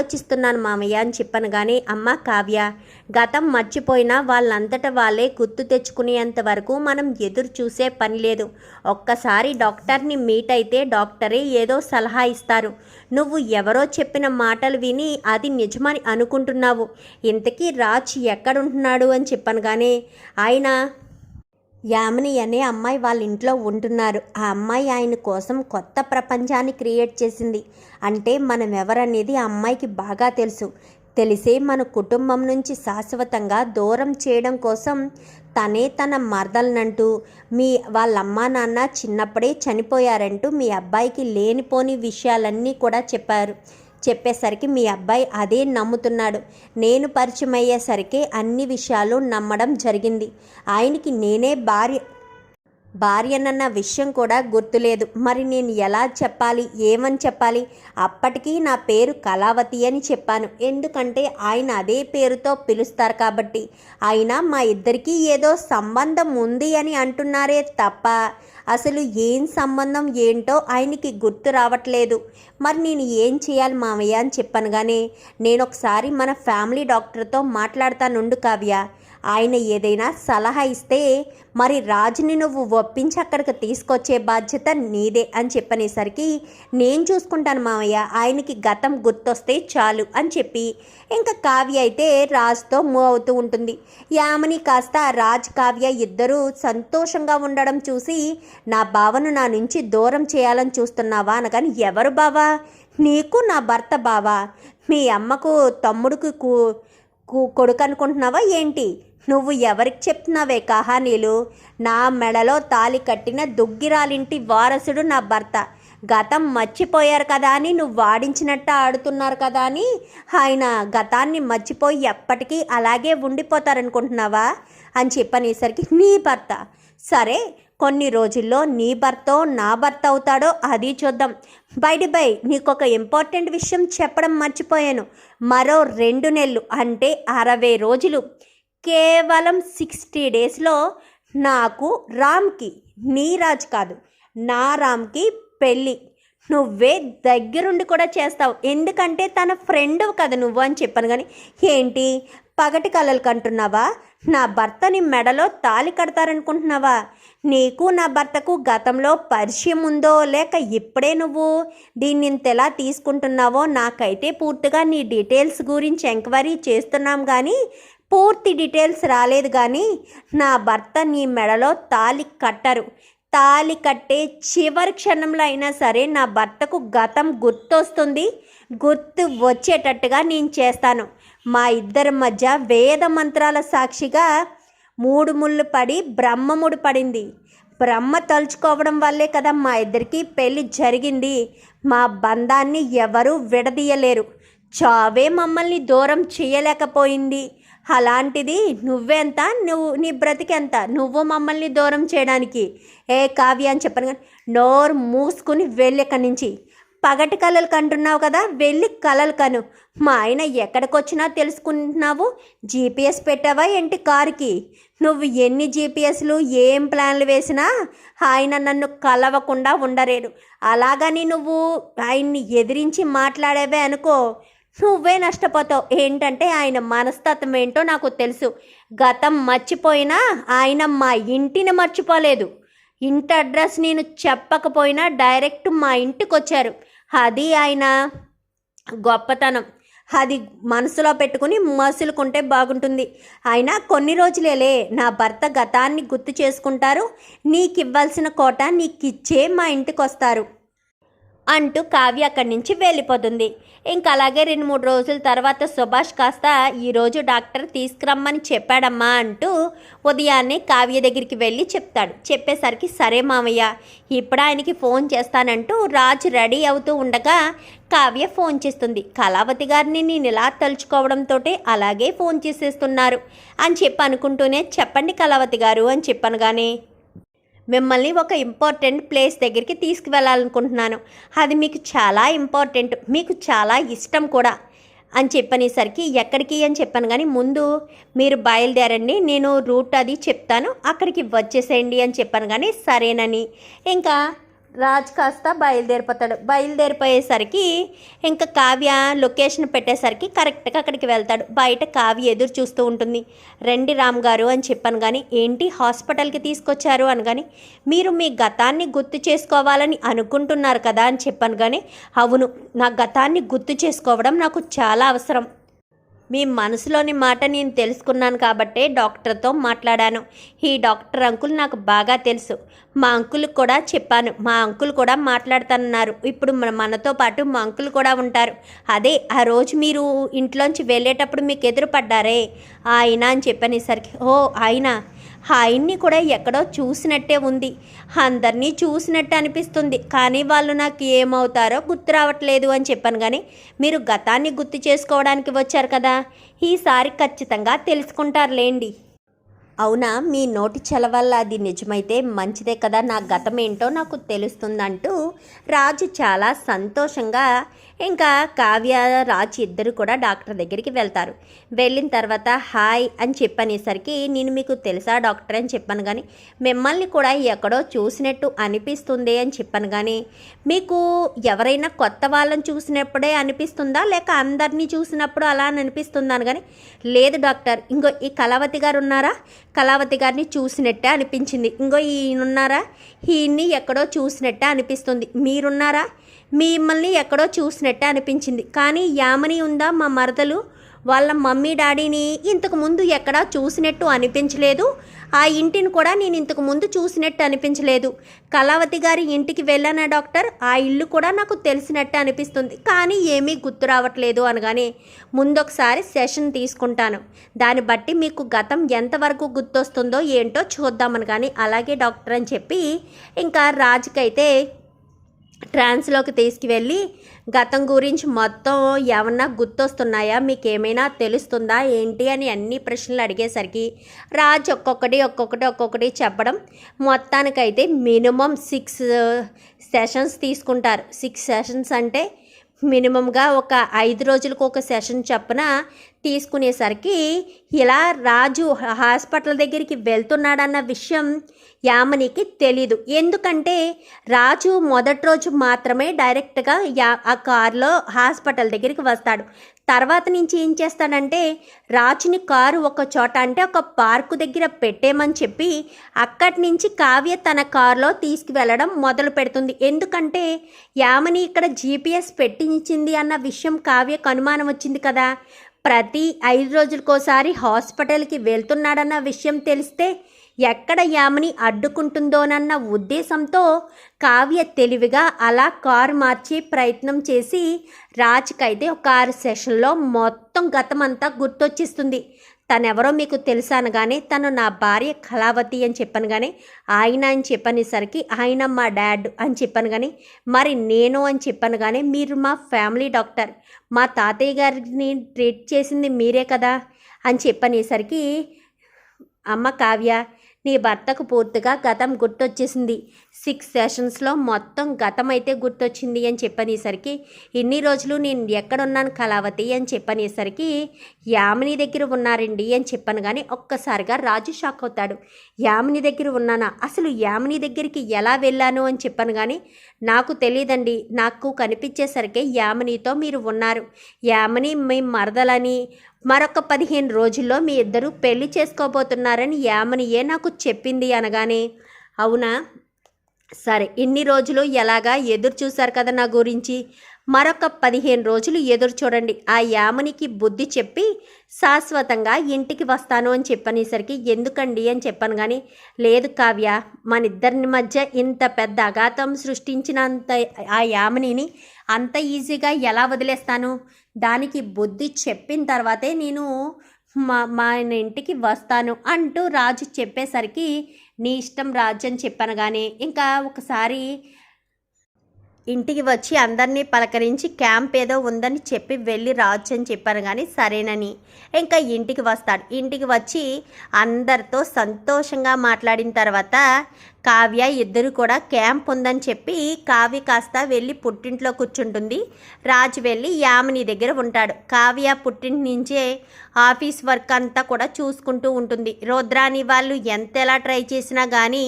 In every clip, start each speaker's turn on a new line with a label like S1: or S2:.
S1: ఆలోచిస్తున్నాను మామయ్య అని చెప్పాను కానీ అమ్మ కావ్య గతం మర్చిపోయినా వాళ్ళంతట వాళ్ళే గుర్తు తెచ్చుకునేంత వరకు మనం ఎదురు చూసే పని లేదు. ఒక్కసారి డాక్టర్ని మీట్ అయితే డాక్టరే ఏదో సలహా ఇస్తారు. నువ్వు ఎవరో చెప్పిన మాటలు విని అది నిజమని అనుకుంటున్నావు. ఇంతకీ రాజ్ ఎక్కడుంటున్నాడు అని చెప్పాను కానీ ఆయన యామిని అనే అమ్మాయి వాళ్ళ ఇంట్లో ఉంటున్నారు. ఆ అమ్మాయి ఆయన కోసం కొత్త ప్రపంచాన్ని క్రియేట్ చేసింది. అంటే మనం ఎవరనేది ఆ అమ్మాయికి బాగా తెలుసు. తెలిసే మన కుటుంబం నుంచి శాశ్వతంగా దూరం చేయడం కోసం తనే తన మరదలనంటూ మీ వాళ్ళ అమ్మా నాన్న చిన్నప్పుడే చనిపోయారంటూ మీ అబ్బాయికి లేనిపోని విషయాలన్నీ కూడా చెప్పారు. చెప్పేసరికి మీ అబ్బాయి అదే నమ్ముతున్నాడు. నేను పరిచయం అయ్యేసరికి అన్ని విషయాలు నమ్మడం జరిగింది. ఆయనకి నేనే భార్య భార్యనన్న విషయం కూడా గుర్తులేదు. మరి నేను ఎలా చెప్పాలి? ఏమని చెప్పాలి? అప్పటికీ నా పేరు కళావతి అని చెప్పాను. ఎందుకంటే ఆయన అదే పేరుతో పిలుస్తారు కాబట్టి. అయినా మా ఇద్దరికీ ఏదో సంబంధం ఉంది అని అంటున్నారే తప్ప అసలు ఏం సంబంధం ఏంటో ఆయనకి గుర్తు రావట్లేదు. మరి నేను ఏం చేయాలి మామయ్య అని చెప్పాను కానీ నేను ఒకసారి మన ఫ్యామిలీ డాక్టర్తో మాట్లాడతానుండు కావ్య. ఆయన ఏదైనా సలహా ఇస్తే మరి రాజుని నువ్వు ఒప్పించి అక్కడికి తీసుకొచ్చే బాధ్యత నీదే అని చెప్పనేసరికి నేను చూసుకుంటాను మామయ్య ఆయనకి గతం గుర్తొస్తే చాలు అని చెప్పి ఇంకా కావ్య అయితే రాజుతో మూవ్ అవుతూ ఉంటుంది. యామని కాస్త రాజ్ కావ్య ఇద్దరూ సంతోషంగా ఉండడం చూసి నా బావను నా నుంచి దూరం చేయాలని చూస్తున్నావా అనగాని ఎవరు బావా? నీకు నా భర్త బావా? మీ అమ్మకు తమ్ముడికి కొడుకు అనుకుంటున్నావా ఏంటి? నువ్వు ఎవరికి చెప్తున్నావే కహానీలు? నా మెడలో తాలి కట్టిన దుగ్గిరాలింటి వారసుడు నా భర్త. గతం మర్చిపోయారు కదా అని నువ్వు వాడించినట్టు ఆడుతున్నారు కదా అని? ఆయన గతాన్ని మర్చిపోయి ఎప్పటికీ అలాగే ఉండిపోతారనుకుంటున్నావా? అని చెప్పనేసరికి నీ భర్త. సరే కొన్ని రోజుల్లో నీ భర్తో నా భర్త అవుతాడో అది చూద్దాం. బయట బై నీకు ఒక ఇంపార్టెంట్ విషయం చెప్పడం మర్చిపోయాను. మరో రెండు నెలలు అంటే అరవై రోజులు. కేవలం సిక్స్టీ డేస్లో నాకు రామ్కి నీ రాజ్ కాదు నా రామ్కి పెళ్ళి. నువ్వే దగ్గరుండి కూడా చేస్తావు. ఎందుకంటే తన ఫ్రెండ్ కదా నువ్వు అని చెప్పాను కానీ ఏంటి? పగటి కలలు కంటున్నావా? నా భర్తని మెడలో తాలి కడతారనుకుంటున్నావా? నీకు నా భర్తకు గతంలో పరిచయం ఉందో లేక ఇప్పుడే నువ్వు దీన్ని ఇంతలా తీసుకుంటున్నావో నాకైతే పూర్తిగా నీ డీటెయిల్స్ గురించి ఎంక్వైరీ చేస్తున్నాం కానీ పూర్తి డీటెయిల్స్ రాలేదు కానీ నా భర్త నీ మెడలో తాలి కట్టరు. తాలి కట్టే చివరి క్షణంలో అయినా సరే నా భర్తకు గతం గుర్తొస్తుంది. గుర్తు వచ్చేటట్టుగా నేను చేస్తాను. మా ఇద్దరి మధ్య వేద మంత్రాల సాక్షిగా మూడు ముళ్ళు పడి బ్రహ్మముడు పడింది. బ్రహ్మ తలుచుకోవడం వల్లే కదా మా ఇద్దరికి పెళ్ళి జరిగింది. మా బంధాన్ని ఎవరూ విడదీయలేరు. చావే మమ్మల్ని దూరం చేయలేకపోయింది. అలాంటిది నువ్వెంత? నువ్వు నీ బ్రతికెంత? నువ్వు మమ్మల్ని దూరం చేయడానికి. ఏ కావ్య అని చెప్పను కానీ నోరు మూసుకుని వెళ్ళి నుంచి. పగటి కలలు కంటున్నావు కదా వెళ్ళి కలలు కను. మా ఆయన ఎక్కడికి వచ్చినా తెలుసుకుంటున్నావు జీపీఎస్ పెట్టావా ఏంటి కారుకి? నువ్వు ఎన్ని జీపీఎస్లు ఏం ప్లాన్లు వేసినా ఆయన నన్ను కలవకుండా ఉండలేడు అలాగని నువ్వు ఆయన్ని ఎదిరించి మాట్లాడేవే అనుకో. నువ్వే నష్టపోతావు. ఏంటంటే ఆయన మనస్తత్వం ఏంటో నాకు తెలుసు. గతం మర్చిపోయినా ఆయన మా ఇంటిని మర్చిపోలేదు. ఇంటి అడ్రస్ నేను చెప్పకపోయినా డైరెక్ట్ మా ఇంటికి వచ్చారు అది ఆయన గొప్పతనం. అది మనసులో పెట్టుకుని మసులుకుంటే బాగుంటుంది. అయినా కొన్ని రోజులేలే నా భర్త గతాన్ని గుర్తు చేసుకుంటారు. నీకు ఇవ్వాల్సిన కోట నీకు ఇచ్చే మా ఇంటికి వస్తారు అంటూ కావ్య అక్కడి నుంచి వెళ్ళిపోతుంది. ఇంకా అలాగే రెండు మూడు రోజుల తర్వాత సుభాష్ కాస్త ఈరోజు డాక్టర్ తీసుకురమ్మని చెప్పాడమ్మా అంటూ ఉదయాన్నే కావ్య దగ్గరికి వెళ్ళి చెప్తాడు. చెప్పేసరికి సరే మామయ్య ఇప్పుడు ఆయనకి ఫోన్ చేస్తానంటూ రాజు రెడీ అవుతూ ఉండగా కావ్య ఫోన్ చేస్తుంది. కళావతి గారిని నేను ఇలా తలుచుకోవడంతో అలాగే ఫోన్ చేసేస్తున్నారు అని చెప్పి అనుకుంటూనే చెప్పండి కళావతి గారు అని చెప్పనగానే మిమ్మల్ని ఒక ఇంపార్టెంట్ ప్లేస్ దగ్గరికి తీసుకువెళ్ళాలనుకుంటున్నాను. అది మీకు చాలా ఇంపార్టెంట్ మీకు చాలా ఇష్టం కూడా అని చెప్పనేసరికి ఎక్కడికి అని చెప్పాను కానీ ముందు మీరు బయలుదేరండి నేను రూట్ అది చెప్తాను అక్కడికి వచ్చేసేయండి అని చెప్పాను కానీ సరేనని. ఇంకా రాజ్ కాస్త బయలుదేరిపోతాడు. బయలుదేరిపోయేసరికి ఇంకా కావ్య లొకేషన్ పెట్టేసరికి కరెక్ట్గా అక్కడికి వెళ్తాడు. బయట కావ్య ఎదురు చూస్తూ ఉంటుంది. రండి రామ్ గారు అని చెప్పాను కానీ ఏంటి హాస్పిటల్కి తీసుకొచ్చారు అని కానీ మీరు మీ గతాన్ని గుర్తు చేసుకోవాలని అనుకుంటున్నారు కదా అని చెప్పాను కానీ అవును నా గతాన్ని గుర్తు చేసుకోవడం నాకు చాలా అవసరం. మీ మనసులోని మాట నేను తెలుసుకున్నాను కాబట్టే డాక్టర్తో మాట్లాడాను. ఈ డాక్టర్ అంకుల్ నాకు బాగా తెలుసు. మా అంకుల్ కూడా చెప్పాను. మా అంకుల్ కూడా మాట్లాడతానన్నారు. ఇప్పుడు మన మనతో పాటు మా అంకుల్ కూడా ఉంటారు. అదే ఆ రోజు మీరు ఇంట్లోంచి వెళ్ళేటప్పుడు మీకు ఎదురుపడ్డారే? ఆయన అని చెప్పనేసరికి ఓ ఆయన. హాయిని కూడా ఎక్కడో చూసినట్టే ఉంది. అందరినీ చూసినట్టు అనిపిస్తుంది. కానీ వాళ్ళు నాకు ఏమవుతారో గుర్తు రావట్లేదు అని చెప్పాను కానీ మీరు గతాన్ని గుర్తు చేసుకోవడానికి వచ్చారు కదా? ఈసారి ఖచ్చితంగా తెలుసుకుంటారులేండి. అవునా? మీ నోటి చలవల్ల అది నిజమైతే మంచిదే కదా? నా గతం ఏంటో నాకు తెలుస్తుందంటూ రాజు చాలా సంతోషంగా ఇంకా కావ్య రాజ్ ఇద్దరు కూడా డాక్టర్ దగ్గరికి వెళ్తారు. వెళ్ళిన తర్వాత హాయ్ అని చెప్పనేసరికి నేను మీకు తెలుసా డాక్టర్ అని చెప్పాను కానీ మిమ్మల్ని కూడా ఎక్కడో చూసినట్టు అనిపిస్తుంది అని చెప్పాను కానీ మీకు ఎవరైనా కొత్త వాళ్ళని చూసినప్పుడే అనిపిస్తుందా? లేక అందరినీ చూసినప్పుడు అలా అని అనిపిస్తుందాను కానీ లేదు డాక్టర్ ఇంకో ఈ కళావతి గారు ఉన్నారా? కళావతి గారిని చూసినట్టే అనిపించింది. ఇంకో ఈయనున్నారా? ఈయన్ని ఎక్కడో చూసినట్టే అనిపిస్తుంది. మీరున్నారా? మిమ్మల్ని ఎక్కడో చూసినట్టే అనిపించింది. కానీ యామని ఉందా మా మరదలు? వాళ్ళ మమ్మీ డాడీని ఇంతకు ముందు ఎక్కడా చూసినట్టు అనిపించలేదు. ఆ ఇంటిని కూడా నేను ఇంతకు ముందు చూసినట్టు అనిపించలేదు. కళావతి గారి ఇంటికి వెళ్ళానా డాక్టర్? ఆ ఇల్లు కూడా నాకు తెలిసినట్టు అనిపిస్తుంది. కానీ ఏమీ గుర్తు రావట్లేదు అనగానే ముందొకసారి సెషన్ తీసుకుంటాను. దాన్ని బట్టి మీకు గతం ఎంతవరకు గుర్తొస్తుందో ఏంటో చూద్దామని కానీ అలాగే డాక్టర్ అని చెప్పి ఇంకా రాజుకైతే ట్రాన్స్లోకి తీసుకువెళ్ళి గతం గురించి మొత్తం ఏమన్నా గుర్తొస్తున్నాయా? మీకు ఏమైనా తెలుస్తుందా? ఏంటి? అని అన్ని ప్రశ్నలు అడిగేసరికి రాజ్ ఒక్కొక్కటి ఒక్కొక్కటి ఒక్కొక్కటి చెప్పడం మొత్తానికైతే మినిమం సిక్స్ సెషన్స్ తీసుకుంటారు. సిక్స్ సెషన్స్ అంటే మినిమంగా ఒక ఐదు రోజులకు ఒక సెషన్ చొప్పున తీసుకునేసరికి ఇలా రాజు హాస్పిటల్ దగ్గరికి వెళ్తున్నాడన్న విషయం యామనికి తెలీదు. ఎందుకంటే రాజు మొదటి రోజు మాత్రమే డైరెక్ట్గా యా ఆ కారులో హాస్పిటల్ దగ్గరికి వస్తాడు. తర్వాత నుంచి ఏం చేస్తాడంటే రాజుని కారు ఒక చోట అంటే ఒక పార్కు దగ్గర పెట్టేమని చెప్పి అక్కడి నుంచి కావ్య తన కారులో తీసుకువెళ్ళడం మొదలు పెడుతుంది. ఎందుకంటే యామని ఇక్కడ జీపీఎస్ పెట్టించింది అన్న విషయం కావ్యకు అనుమానం వచ్చింది కదా. ప్రతి ఐదు రోజులకోసారి హాస్పిటల్కి వెళ్తున్నాడన్న విషయం తెలిస్తే ఎక్కడ యామిని అడ్డుకుంటుందోనన్న ఉద్దేశంతో కావ్య తెలివిగా అలా కారు మార్చే ప్రయత్నం చేసి రాజ్కైతే ఒక ఆరు సెషన్లో మొత్తం గతమంతా గుర్తొచ్చేస్తుంది. తనెవరో మీకు తెలుసాను కానీ తను నా భార్య కళావతి అని చెప్పాను కానీ ఆయన అని చెప్పనేసరికి ఆయన మా డాడ్ అని చెప్పాను కానీ మరి నేను అని చెప్పాను కానీ మీరు మా ఫ్యామిలీ డాక్టర్. మా తాతయ్య గారిని ట్రీట్ చేసింది మీరే కదా అని చెప్పనేసరికి అమ్మ కావ్య నీ భర్తకు పూర్తిగా గతం గుర్తొచ్చేసింది. సిక్స్ సెషన్స్లో మొత్తం గతం అయితే గుర్తొచ్చింది అని చెప్పనేసరికి ఇన్ని రోజులు నేను ఎక్కడున్నాను కళావతి అని చెప్పనేసరికి యామిని దగ్గర ఉన్నారండి అని చెప్పాను కానీ ఒక్కసారిగా రాజు షాక్ అవుతాడు. యామిని దగ్గర ఉన్నానా? అసలు యామిని దగ్గరికి ఎలా వెళ్ళాను అని చెప్పాను కానీ నాకు తెలియదండి నాకు కనిపించేసరికి యామినితో మీరు ఉన్నారు. యామిని మీ మరదలని మరొక పదిహేను రోజుల్లో మీ ఇద్దరు పెళ్ళి చేసుకోబోతున్నారని యామనియే నాకు చెప్పింది అనగానే అవునా? సరే ఇన్ని రోజులు ఎలాగా ఎదురు చూశారు కదా నా గురించి? మరొక పదిహేను రోజులు ఎదురు చూడండి. ఆ యామనికి బుద్ధి చెప్పి శాశ్వతంగా ఇంటికి వస్తాను అని చెప్పనేసరికి ఎందుకండి అని చెప్పాను కానీ లేదు కావ్య మన ఇద్దరిని మధ్య ఇంత పెద్ద అఘాతం సృష్టించినంత ఆ యామనిని అంత ఈజీగా ఎలా వదిలేస్తాను? దానికి బుద్ధి చెప్పిన తర్వాతే నేను మా మా ఇంటికి వస్తాను అంటూ రాజు చెప్పేసరికి నీ ఇష్టం రాజు అని చెప్పాను కానీ ఇంకా ఒకసారి ఇంటికి వచ్చి అందరినీ పలకరించి క్యాంప్ ఏదో ఉందని చెప్పి వెళ్ళి రావచ్చు అని చెప్పాను కానీ సరేనని. ఇంకా ఇంటికి వస్తాడు. ఇంటికి వచ్చి అందరితో సంతోషంగా మాట్లాడిన తర్వాత కావ్య ఇద్దరు కూడా క్యాంప్ ఉందని చెప్పి కావ్య కాస్త వెళ్ళి పుట్టింట్లో కూర్చుంటుంది. రాజు వెళ్ళి యామిని దగ్గర ఉంటాడు. కావ్య పుట్టింటి నుంచే ఆఫీస్ వర్క్ అంతా కూడా చూసుకుంటూ ఉంటుంది. రుద్రాని వాళ్ళు ఎంత ఎలా ట్రై చేసినా కానీ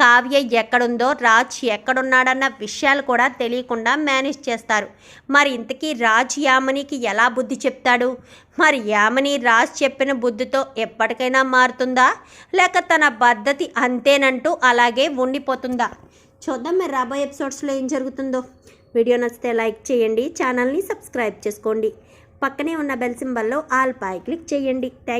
S1: కావ్య ఎక్కడుందో రాజ్ ఎక్కడున్నాడన్న విషయాలు కూడా తెలియకుండా మేనేజ్ చేస్తారు. మరి ఇంతకీ రాజ్ యామనికి ఎలా బుద్ధి చెప్తాడు? మరి యామని రాజ్ చెప్పిన బుద్ధితో ఎప్పటికైనా మారుతుందా? లేక తన పద్ధతి అంతేనంటూ అలాగే ఉండిపోతుందా? చూద్దాం మరి రాబోయే ఎపిసోడ్స్లో ఏం జరుగుతుందో. వీడియో నచ్చితే లైక్ చేయండి ఛానల్ని సబ్స్క్రైబ్ చేసుకోండి. పక్కనే ఉన్న బెల్ సింబల్లో ఆల్ పై క్లిక్ చేయండి. థ్యాంక్